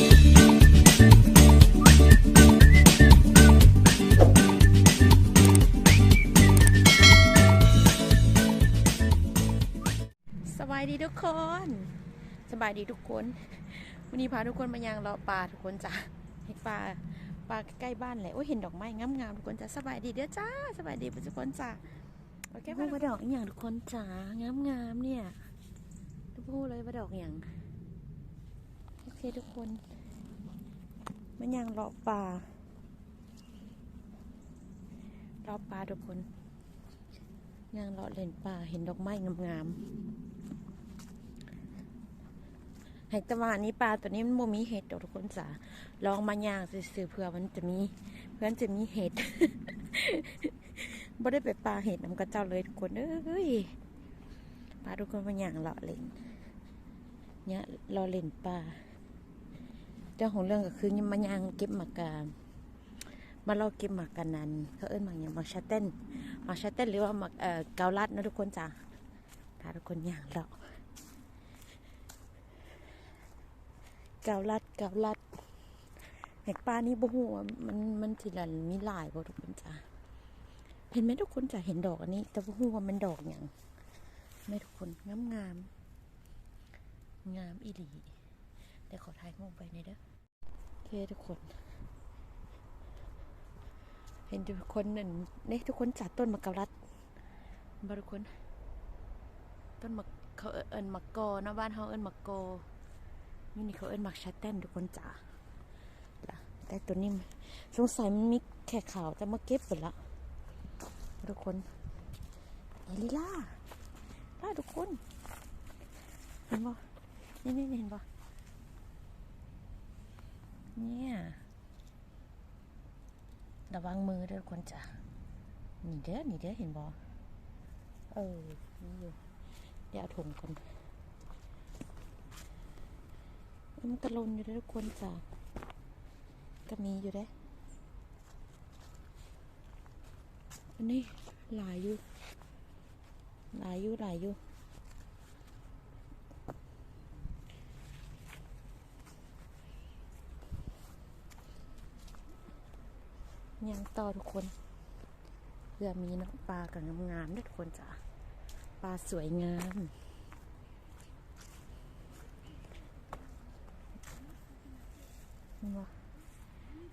สบายดีทุกคน สบายดีทุกคน วันนี้พาทุกคนมายังเลาะป่าทุกคนจ้ะเห็นป่าป่าใกล้บ้านเลยโอ้ยเห็นดอกไม้งามๆทุกคนจ้ะสบายดีเด้อจ้าสบายดีทุกคนจ้ะโอเคพูดว่าดอกอหย่างทุกคนจ้างามๆเนี่ยพูดเลยว่าดอกอหย่าง คทุกคนมายังเลาะป่าเลาะป่าทุกคนยังเลาะเล่นป่าเห็นดอกไม้งามๆแหกตะวันนี้ปลาตัวนี้มันโมมีเห็ดทุกคนจ้าลองมาย่างซื้อเพื่อมันจะมี เพื่อนจะมีเห็ดบ่ได้ไปปลาเห็ดน้ำกระเจ้าเลยทุกคนเอ้ยปลาทุกคนมาย่างเลาะเล่นเนี่ยรอเล่นปลา เจ้าของเรื่องก็คือมาย่างเก็บหมากามาเราเก็บหมากกันนั้นเขาเอิ้นมาอย่างมาชาเต้นมาชาเต้นหรือว่ามาเอ่อเกาลัดนะทุกคนจ้าพาทุกคนอย่างเลาะเกาลัดเกาลัดแหกปลานี่บ่ฮู้ว่ามันมันสิละมีหลายบ่ทุกคนจ้ะเห็นไหมทุกคนจะเห็นดอกอันนี้ แต่บ่ฮู้ว่ามันดอกหยังไม่ทุกคนงามงามงามอีหลีเดี๋ยวขอถ่ายรูปไปหน่อยเด้อ คทุกคน เห็นทุกคนนั่นนี่ยทุกคนจัดต้นมะกาลัดบทุกคน ต้นมะเขาเอิ้นมะกอนาะบ้านเฮาเอิ้นมะกอนี่นี่เขาเอิ้นมักชัดเต้นทุกคนจ้าแต่ตัวนี้สงสัยมันมีแค่ขาวจะมาเก็บไปละทุกคนเอลิล่าล่าทุกคน เห็นบ่นี่นี่เห็นบ่ เนี่ย ระวังมือเด้อทุกคนจ้ะนี่เด้อนี่เด้อเห็นบ่เออนี่อยู่เดี๋ยวเอาถุงก่อนมันกระลนอยู่ได้อทุกคนจ้ะก็มีอยู่ได้ออันนี้หลายอยู่หลายอยู่หลายอยู่ ยังต่อทุกคนเพื่อมีนาะปลากับงามๆด้วยทุกคนจ้ะปลาสวยงามเห็นบ่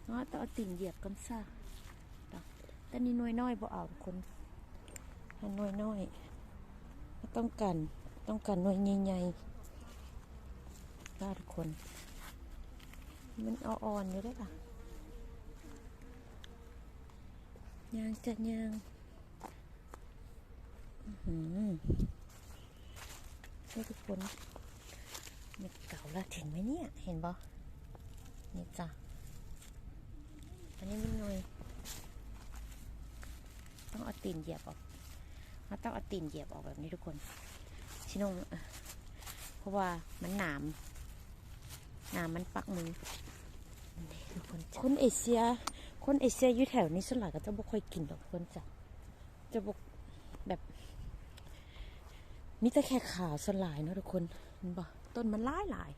อ๋อต้องเอาติ่งเหยียบกันซะแต่นี่น่วยน้อยบ่เอาทุกคนอันหน่วยน้อยต้องกันต้องกันหน่วยใหญ่ๆได้ทุกคน มันอ่อนๆอยู่ได้อล่ะ ยางจะยางหือให้ทุกคนมันเก่าละเห็นไหมเนี่ย เห็นบ่นี่จ้ะ อันนี้มันหน่อย ต้องเอาตีนเหยียบออกเราต้องเอาตีนเหยียบออกแบบนี้ทุกคน ชิโนงเพราะว่ามันหนามหนามมันปักมือทุกคนคนเอเชีย คนเอเชียอยู่แถวนี้ส่วนใหญ่ก็จะบ่ค่อยกินดอกคนจ้ะจะบกแบบมีแต่แค่ขาวสลายเนาะทุกคนบ่ต้นมันหลายหลาย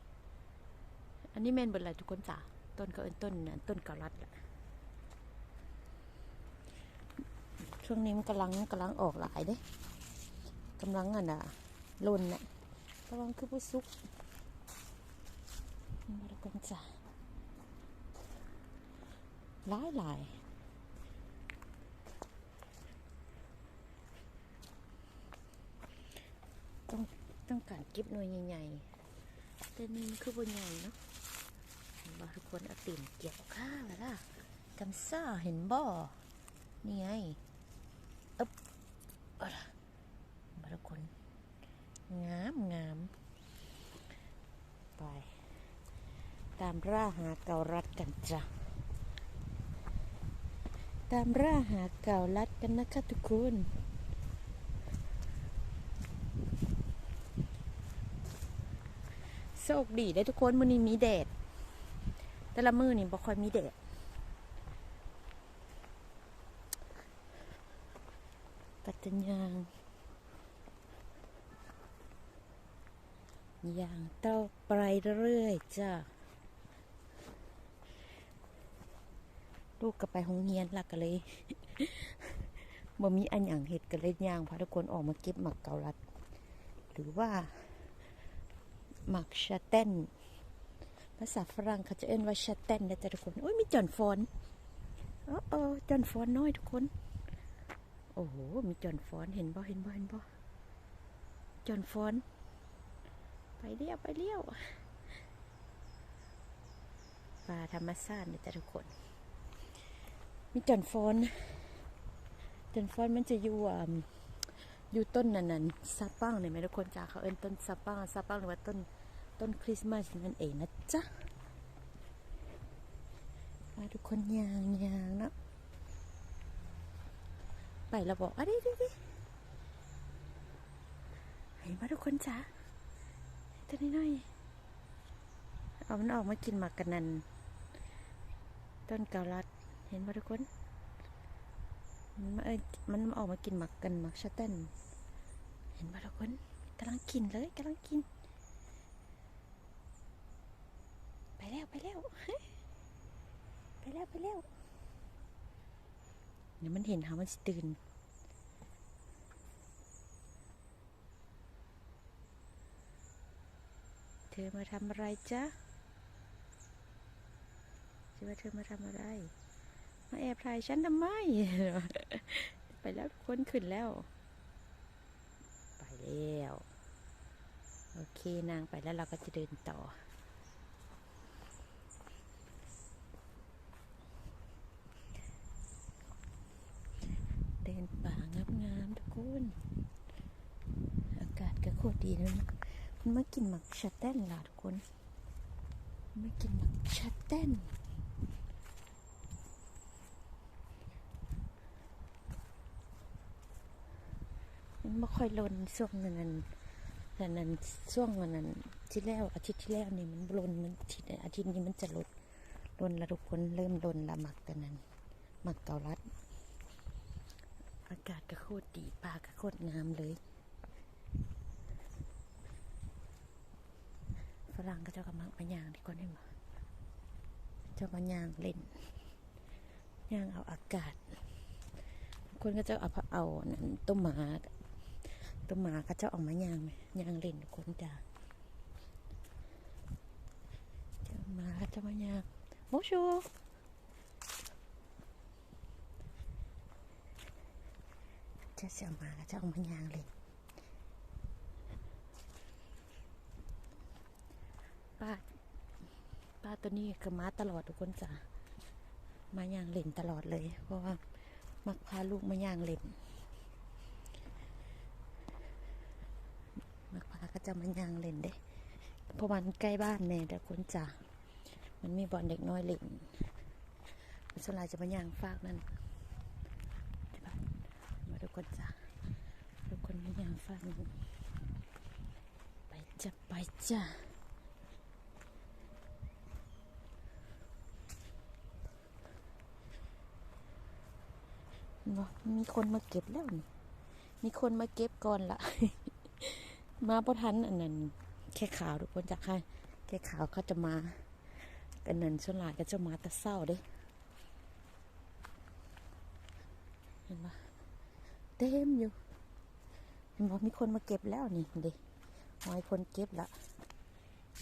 อันนี้แมนบิดอะไรทุกคนจ้ะต้นก็เอินต้นน่ะต้นกะลัดแหละช่วงนี้มันกำลังกำลังออกหลายเด้กำลังอะนะลนน่ะกำลังคือผู้ซุกมาทุกคนจ้ะ หลายหลายต้องต้องการเก็บหน่วยใหญ่ๆแต่นี่คือบนใหญ่เนาะบ่ทุกคนเอาตีนเกี่ยวข้าวแล้วล่ะกำซ่าเห็นบ่อนี่ไงอึ๊บเอาล่ะบ่ทุกคน งามงามไป ตามร่าหาเกาลัดกันจ้ะ ตามร่าหาเก่าลัดกันนะคะทุกคนโชคดีได้ทุกคนมื้อนี้มีแดด แต่ละมื้อนี่บ่ค่อยมีแดดกัจจยางยางต่อไปเรื่อยๆจ้ะ ลูกก็ไปห้องเรียนและก็เลยบ่มีอันอย่างเห็ดก็เลยย่างพาทุกคนออกมาเก็บหมักเกาลัด หรือว่าหมักชาเต้นภาษาฝรั่งเขาจะเอ่นว่าชาเต้นนะจ๊ะทุกคนโอ้ยมีจอนฟอนโอ้โอ้จอนฟอนน้อยทุกคน โอ้โหมีจอนฟอนเห็นบ่เห็นบ่เห็นบ่จอนฟอน ไปเลี้ยวไปเลี้ยวปลาธรรมชาตินะจ๊ะทุกคน มีจอนฟอนจอนฟอนมันจะอยู่อยู่ต้นนั่นนั่นซาปังเนี่ยไหมทุกคนจ้าเขาเอิ้นต้นซาปังซาปังหรือว่าต้นต้นคริสต์มาสนั่นเองนะจ๊ะมาทุกคนยางยางนะไปแล้วบอกอะดิดิดิเห็นไหมทุกคนจ้าตัวนี้หน่อยๆเอามันออกมากินหมากกันนันต้นเกาลัด เห็นไหมทุกคนมันมาเอ้ยมันออกมากินหมักกันหมักชาเต้นเห็นป่ะทุกคนกำลังกินเลยกำลังกิน ไปแล้วไปแล้วไปแล้วไปแล้วเดี๋ยวมันเห็นหามันสิตื่นเธอมาทำอะไรจ๊ะเธอว่าเธอมาทำอะไร มาแอบถ่ายฉันทำไม ไปแล้วทุกคนขึ้นแล้ว ไปแล้ว โอเคนางไปแล้วเราก็จะเดินต่อเดินป่างามๆทุกคนอากาศก็โคตรดีเลยนะมันมากินหมักชัดเต้นล่ะทุกคนมันมากินหมักชัดเต้น มันไม่ ค่อยลนช่วงนั้นนั้นแต่นั้นช่วงนั้นนั้นที่แล้วอาทิตย์ที่แล้วนี่มันลนมันอาทิตย์อาทิตย์นี้มันจะลดลนละทุกคนเริ่มลนละหมักแต่นั้นหมักเกาลัด อากาศก็โคตรดีปลาก็โคตรงามเลยฝรั่งก็เจ้ากำลังมาย่างที่ก่อนให้มาเจ้ามาย่างเล่นย่างเอาอากาศคนก็จะเอาเอาต้มหมา ต้มหมาก็จะเออกมายางไหมยางเล่นคนจ้าจ้าหมาก็จะมายางโมชูจ้าเสี่ยมาก็จะเออกมายางเล่นป้าป้าตัวนี้คือม้าตลอดทุกคนจ้ามายางเล่นตลอดเลย เพราะว่ามักพาลูกมายางเล่น มักพาจะมาย่างเล่นเด้เพราะมันใกล้บ้านแน่แต่คนจ่ามันมีบอนเด็กน้อยเล่นมันสลายจะมาย่างฟากนั่นมาทุกคนจ้าทุกคนมาย่างฟากนั่ไปจ้ะไปจ้ะมีคนมาเก็บแล้วนี่มีคนมาเก็บก่อนละ มาพอทันอันนั้นแค่ข่าวทุกคนจากใครแค่ข่าวเขาจะมากันนั้นส่วนหลายก็จะมาแต่เศร้าเด้เห็นปะเต็มอยู่เห็นบอกมีคนมาเก็บแล้วนี่เด็หอยคนเก็บละ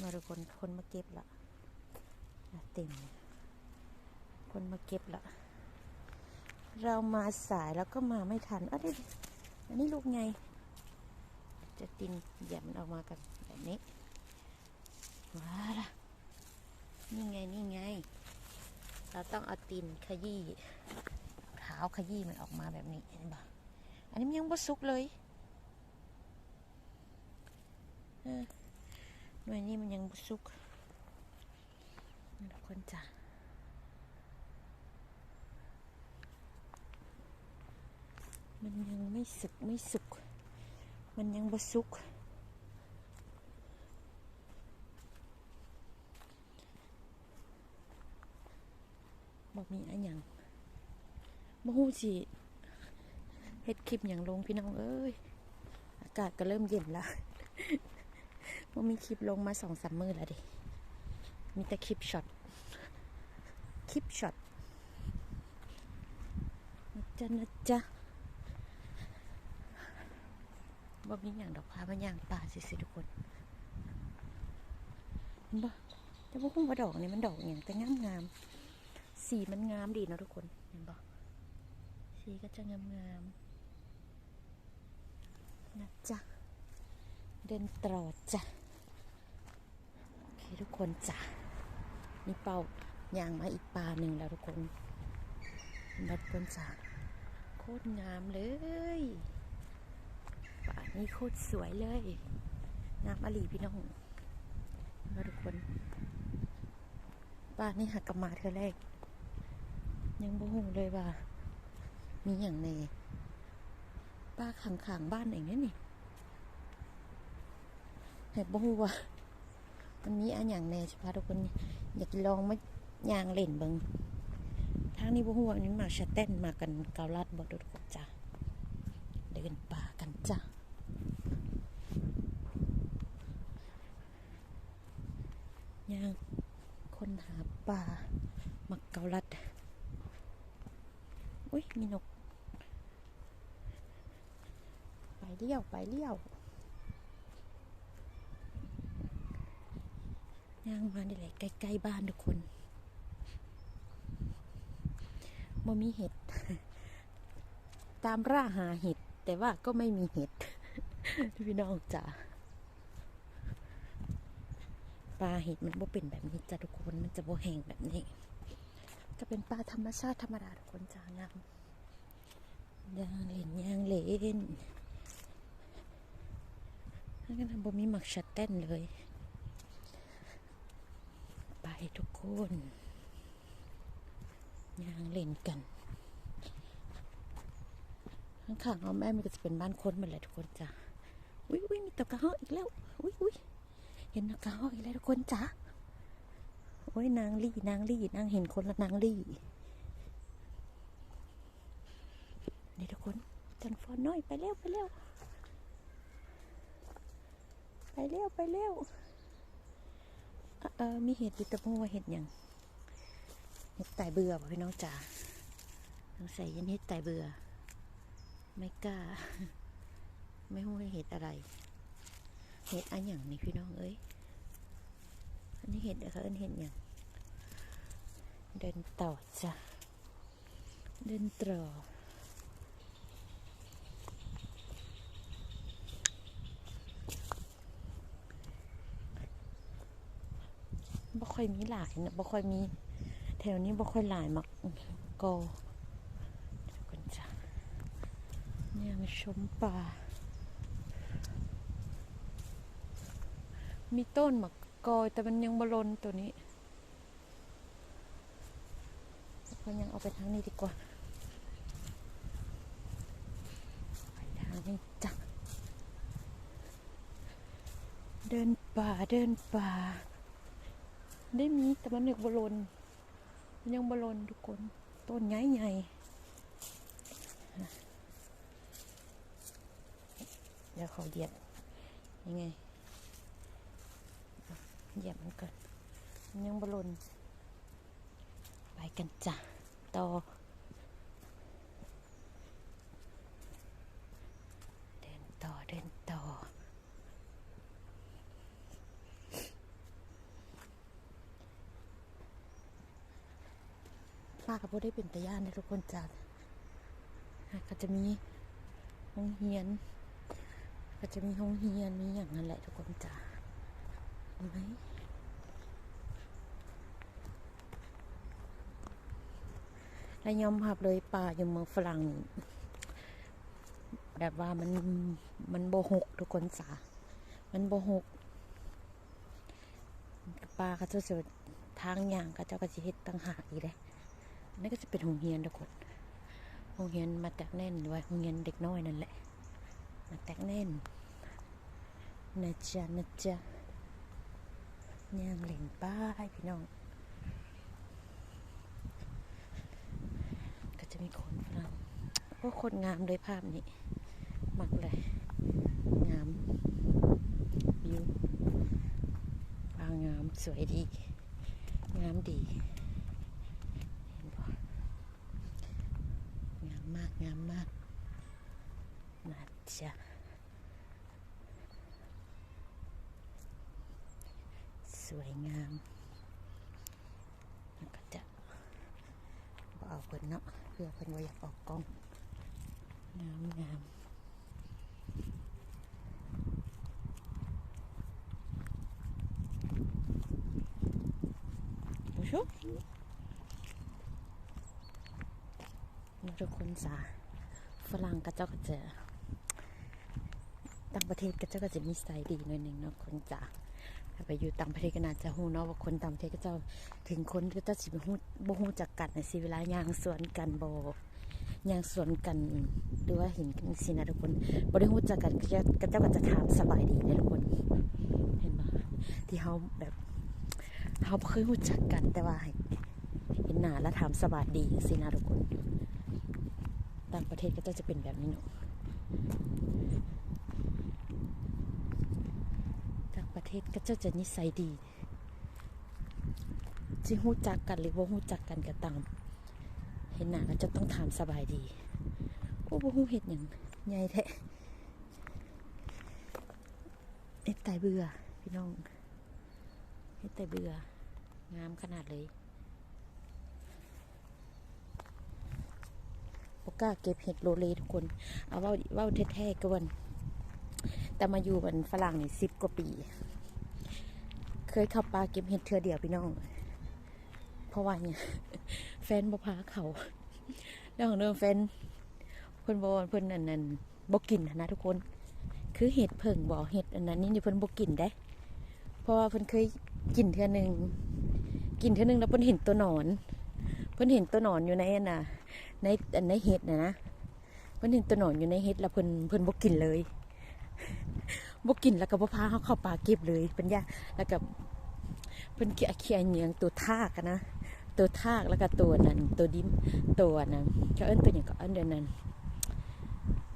มาทุกคนคนมาเก็บละเต็มคนมาเก็บละเรามาสายแล้วก็มาไม่ทันอะเดี๋ยวอันนี้ลูกไง จะตินหยันออกมากันแบบนี้ว้าละนี่ไงนี่ไง เราต้องเอาตีนขยี้เท้าขยี้มันออกมาแบบนี้เห็นปะอันนี้มันยังบ่สุกเลยหน่วยนี้มันยังบสุกทุกคนจ้ะมันยังไม่สุกไม่สุก มันยังบ่สุก บอกมีอันหยังบ่ฮู้สิเฮ็ดคลิปอย่างลงพี่น้องเอ้ย อากาศก็เริ่มเย็นละบ่มีคลิปลงมาสองสามมื้อแล้วดิ มีแต่คลิปช็อต คลิปช็อตจ๊ะนะจ๊ะ บ่มีอย่างดอกพามันย่างป่าสิสิทุกคนเห็นบ่แต่บ่คุ้มว่าดอกนี่มันดอกอย่างแต่งามงามๆสีมันงามดีนะทุกคนเห็นบ่สีก็จะงามงามๆนะจ๊ะเดินตรอดจ้ะโอเคทุกคนจ้ะนี่เป่าย่างมาอีกป่าหนึ่งแล้วทุกคนบัดคนจ้ะโคตรงามเลย ป่านี้โคตรสวยเลยงามอลีพี่น้องมาทุกคนป่านี่หักกลับมาเธอแรก ยังบ่ฮู้เลยว่า มีอย่างในป้าขังขางบ้านเองนี่ยนี่เห็นบูว่ามันมีอันอย่างแน่ใช่ปะทุกคนอยากลองมายางเล่นเบิงทางนี้บ่งว่าอันนี้มาชะเต้นมากันเกาลัดบ่ทุกคนจ้ะเดินป่ากันจ้ะย่างคนหา ปลามักเกาลัด อุ้ยมีนก ไปเลี้ยว ไปเลี้ยวย่างมานี่แหละใกล้ๆบ้านทุกคนบ่มีเห็ด ตามร่าหาเห็ด แต่ว่าก็ไม่มีเห็ดพี่น้องจ๋า ปลาเห็ดมันบ่เป็นแบบนี้จ้ะทุกคนมันจะบ่แห้งแบบนี้ก็เป็นปลาธรรมชาติธรรมดาทุกคนจ้างามย่างเล่นย่างเล่นนั่นก็ทำบ่มีหมักชัดเต้นเลย ไปทุกคนย่างเล่นกันข้างๆเอาแม่มันก็จะเป็นบ้านคนหมดเลยทุกคนจ้ะอุ้ยอุ้ยมีตะกระหอกอีกแล้วอุ้ยอุ้ย เห็นตะกระหอกอีกแล้วทุกคนจ้ะโอ้ยนางลี่นางลี่นางเห็นคนละนางลี่นี่ทุกคนจันฟอนน้อยไปเร็วไปเร็วไปเร็วไปเร็วเออมีเห็ดอยู่ตะพูว่าเห็ดยังเห็ดไตเบื่อป่ะพี่น้องจ๋าสงสัยยันเห็ดไตเบื่อ ไม่กล้า ไม่รู้ว่าเห็ดอะไร เห็ดอันอย่างนี้พี่น้องเอ้ย อันนี้เห็ดนะคะอันเห็ดอย่าง เดินต่อจ้ะ เดินต่อบ่ค่อยมีหลายนะบ่ค่อยมี แถวนี้บ่ค่อยหลายมักกอเดี๋ยวกันจ้ะเนี่ยมาชมป่า มีต้นหมักกอยแต่มันยังบลนตัวนี้ก็ยังเอาไปทางนี้ดีกว่าไปทางนี้จ้ะเดินป่าเดินป่า ได้มีแต่มันหนึกบลนมันยังบลนทุกคนต้นใหญ่ใหญ่เดี๋ยวเขาเดียดยังไง เหยียบมันก่อนมันยังบลนไปกันจ้ะต่อเดินต่อเดินต่อป้ากับพ่ได้เป็นตะย่านนะทุกคนจ้ะก็จะมีห้องเฮียน ก็จะมีห้องเฮียนมีอย่างนั้นแหละทุกคนจ้ะไหม และยอมรับเลยป่าอยู่เมืองฝรั่งแบบว่ามันมันโบหกทุกคนสา มันโบหกป่าเขาจะเจอทางอย่างก็เจ้าก็จะเฮ็ดตั้งหากอีกเลยอันนี่ก็จะเป็นโรงเรียนทุกคนโรงเรียนมาแตกแน่นด้วยโรงเรียนเด็กน้อยนั่นแหละ มาแตกแน่นนะจ๊ะนะจ๊ะย่างเหล่นป้าพี่น้อง จะมีคนฝรั่งโอ้คนงามเลยภาพนี้ มักเลยงามวิวฟ้างงามสวยดี งามดีเห็นปะงามมากงามมากนะจ๊ะสวยงามแล้วก็จะบเอาเพิ่นเนาะ พื่อเพิ่นว่าอยากออกกล้องงามงามดูชุนี่ทุกคนจ้าฝรั่งก็เจ้าก็จะต่างประเทศก็เจ้าก็จะมีสไตล์ดีหน่อยหนึ่งเนาะคนจ้า ถ้าไปอยู่ต่างประเทศก็น่าจะหูเนาะว่าคนต่างประเทศก็จ้าถึงคนก็จ้าสิบ่ฮู้บ่ฮู้จักกันในสิเวลายางสวนกันบ่ยางสวนกันหรือว่าเห็นกันสินะทุกคนบ่ได้ฮู้จักกันก็จะก็จ้าก็จะถามสบายดีนะทุกคนเห็นบ่ที่เฮาแบบเฮาบ่เคยฮู้จักกันแต่ว่าห้เห็นหน้าแล้วถามสบายดีสินะทุกคน ต่างประเทศก็จะเป็นแบบนี้เนาะ ต่าง ประเทศก็จะจะนิสัยดีจิหูจักกันหรือว่าหูจักกันก็ตาม เห็นหน้าก็จะต้องถามสบายดีโอ้บ่หูเฮ็ดหยังใหญ่แท้เฮ็ดตายเบื่อพี่น้องเฮ็ดตายเบื่องามขนาดเลยบกล้าเก็บเห็ดโลเลทุกคน เอาเว่าเว่าแท้ๆกวนแต่มาอยู่บันฝรั่งนี่สิบกว่าปี ยเข้าป่าเก็บเห็ดเทือเดียวพี่น้อง เพราะว่าเนี่ยแฟนบ่พาเขาแล้วของเดิมแฟนเพิ่นบอกว่าเพิ่นอันนั้นบ่กินนะทุกคน คือเห็ดเพิ่งบอกเห็ดอันนั้นนี่เพิ่นบ่กินได้ เพราะว่าเพิ่นเคยกินเทือหนึ่งกินเทือหนึ่งแล้วเพิ่นเห็นตัวหนอน เพิ่นเห็นตัวหนอนอยู่ในอันน่ะในอันในเห็ดนะนะเพิ่นเห็นตัวหนอนอยู่ในเห็ดแล้วเพิ่นเพิ่นบ่กินเลย บกินแล้วก็บ่พาเขาเข้าป่าเก็บเลยเป็นยาแล้วก็เพิ่นเกี่ยเคียเหยียงตัวทากนะตัวทากแล้วก็ตัวนั้นตัวดิมตัวนั้นเขาเอิ้นตัวหยังก็เอิ้นเดือนนั้น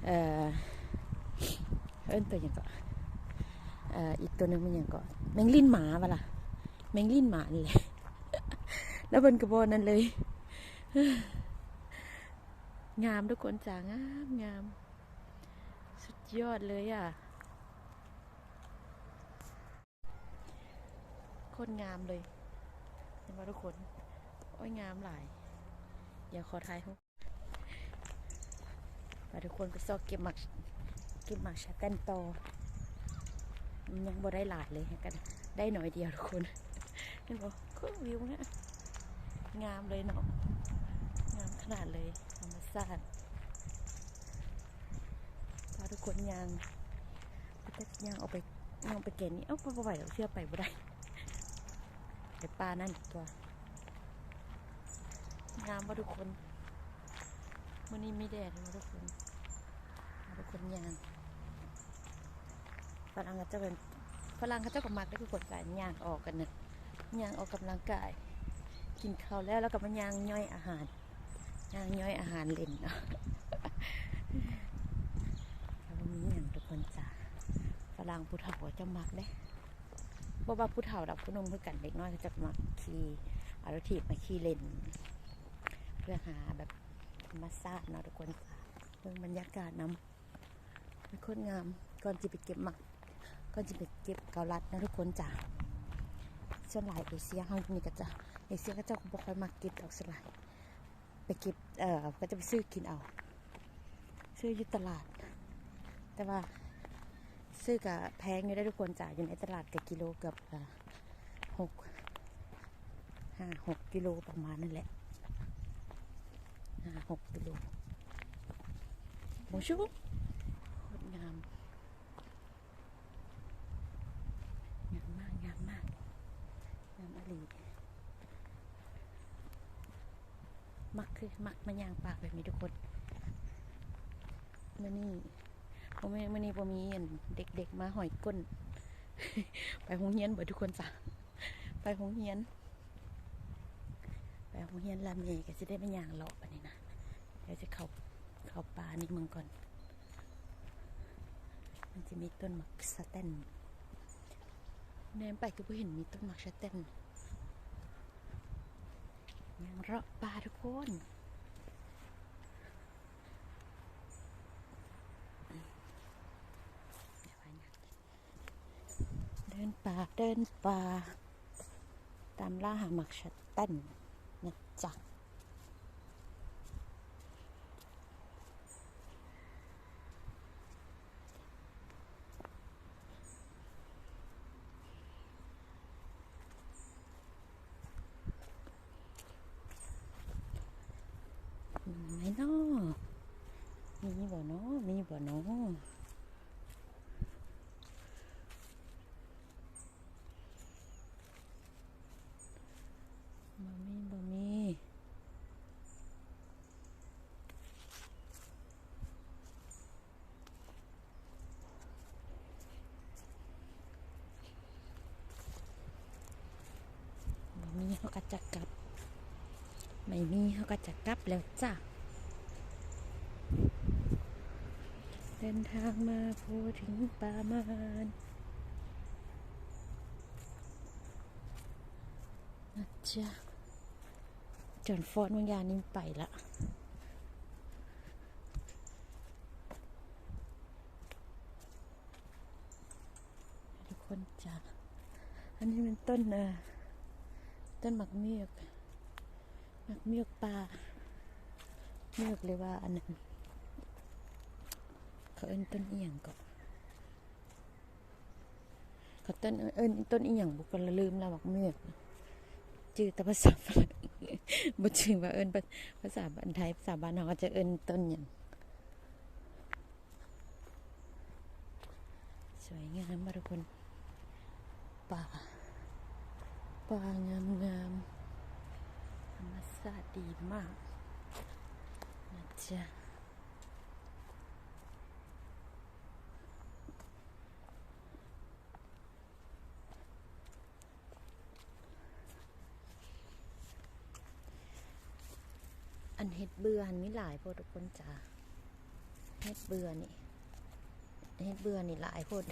เออเอิ้นตัวหยังก็เอ่ออีกตัวนึงมันหยังก็แมงลิ้นหมาวะล่ะแมงลิ้นหมานี่แหละแล้วเพิ่นก็บ่นั่นเลย งามทุกคนจ้างามงาม สุดยอดเลยอะ นงามเลยเห็นไหมทุกคนโอ้ยงามหลายอย่าขอทายทุกไปทุกคนไปซอกเก็บหมักเก็บหมักชาแตนโตอยังบ่ได้หลายเลยกัน ได้หน่อยเดียวทุกคนเห็นบ่คือวิวเนี่ยงามเลยเนาะงามขนาดเลยธรรมชาติพาทุกคนยางก็ยางเอาไปยางไปเกณฑ์นี้เอ้าไปไหวเราเชื่อไปบ่ได้ ไปปลานั่นอีกตัวงามป่ะทุกคนวันนี้มีแดดนะทุกคนพาทุกคนยางฝรั่งก็จะเป็นฝรั่งเขาเจ้าก็มักได้ทุกคนสายยางออกกันนะยางออกกำลังกาย กินข้าวแล้วแล้วก็มันยางย่อยอาหารยางย่อยอาหารเล่นเนาะแล้วมีอย่างทุกคนจ้าฝรั่งผู้เฒ่าจะมักเด้ บ่ว่าผู้เฒ่าดับผู้นมเพื่อกันเด็กน้อยก็จะมักขี่เอารถถีบมาขี่เล่น เพื่อหาแบบธรรมชาติเนาะทุกคนจ้าเรื่องบรรยากาศน้ำเป็นคนงามก่อนจะไปเก็บหมักก่อนจะไปเก็บเกาลัดนะทุกคนจ้าส่วนหลายเอเชียเฮานี่ก็จะเอเชียก็จะบ่ค่อยมักเก็บดอกสลายไปเก็บเอ่อก็จะไปซื้อกินเอา ซื้อยู่ตลาด แต่ว่า ซื้อกับแพงอยู่ได้ทุกคนจ่ายอยู่ในตลาดกับกิโลเกือบหกห้าหกกิโลประมาณนั่นแหละห้าหกกิโลโมชูโคตรงามงามมากงามมากงามอลีมักคือมักมันยางปากแบบนี้ทุกคนมื่อนี้ ผมมื่อนี้ผมมีอันเด็กๆมาหอยก้น ไปหงเฮียนเบิดทุกคนจ้ะไปหงเฮียน ไปหงเฮียนลาเมก็จะได้ไม่ยางเลาะอันนี้นะเดี๋ยวจะเข้าเข้าป่าในเมืองก่อน มันจะมีต้นหมักสะเตนแนมไปก็ไม่เห็นมีต้นหมักสะเตนยังเราะปลาทุกคน เดินป่า ตามล่าหาหมักชัตเต้นนะจ๊ะมีไมเนาะมีบ่เนาะมีบ่เนาะบ่มีบ่มีบ่มีเขา ก็จะกลับ ไม่มีเขาก็จะกลับแล้วจ้ะ เดินทางมาพูดถึงป่ามานนะจ๊ะจนฟอนบางอย่างนี้ไปละทุกคนจ้ะอันนี้เป็นต้นเอ่อ ต้นหมักเมียกหมักเมียกปลาเมียกเลยว่าอันนั้นเขาเอิ้นต้นเอียงก็เขาต้นเอิ้นต้นเอียงบุกละลืมแล้วบอกเมือกชื่อแต่ภาษาฝรั่งบ่ชื่อว่าเอิ้นภาษาบ้านไทยภาษาบ้านเราก็จะเอิ้นต้นหยังสวยงามมากทุกคนป่า ป่างามงามธรรมชาติดีมากนะจ๊ะอันเห็ดเบื่ออันมีหลายโพดทุกคนจ้าเห็ดเบื่อนี่เห็ดเบื่อนี่หลายโพด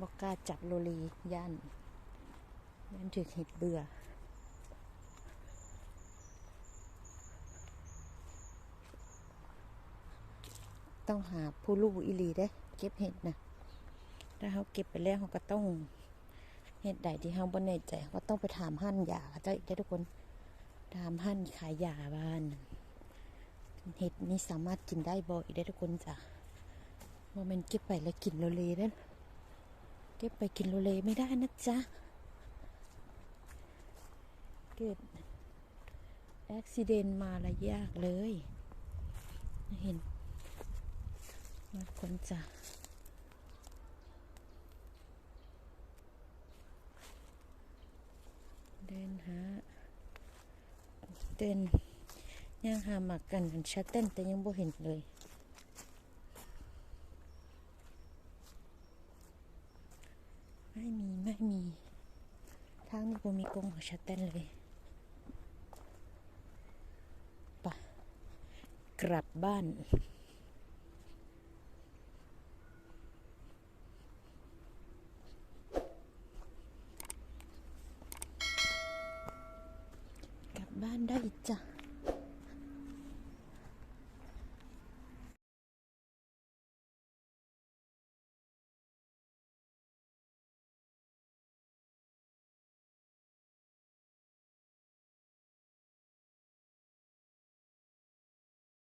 บอกกาจับโลลีย่านย่านถึกเห็ดเบื่อ ต้องหาผู้ลูกอีหลีได้เก็บเห็ดนะถ้าเขาเก็บไปแล้วเขาก็ต้องเหตุใดที่เฮาบ่แน่ใจก็ต้องไปถามหั่นยาเขาเจ้าอีกได้ทุกคนถามหั่นขายยาบ้านเห็ดนี้สามารถกินได้บ่อีกได้ทุกคนจ้ะว่ามันเก็บไปแล้วกินโลเลเด้ ก็บไปกินโลเลไม่ได้นะจ๊ะ เกิดอุบิเหตุมาละยากเลย เห็นมาคนจ้ะเดินหาเดินย่างหาหมักกันกันชัดเต้นแต่ยังบ่เห็นเลย ไม่มีไม่มีทางนี้กูมีกรงของชัตเต้นเลยปะกลับบ้าน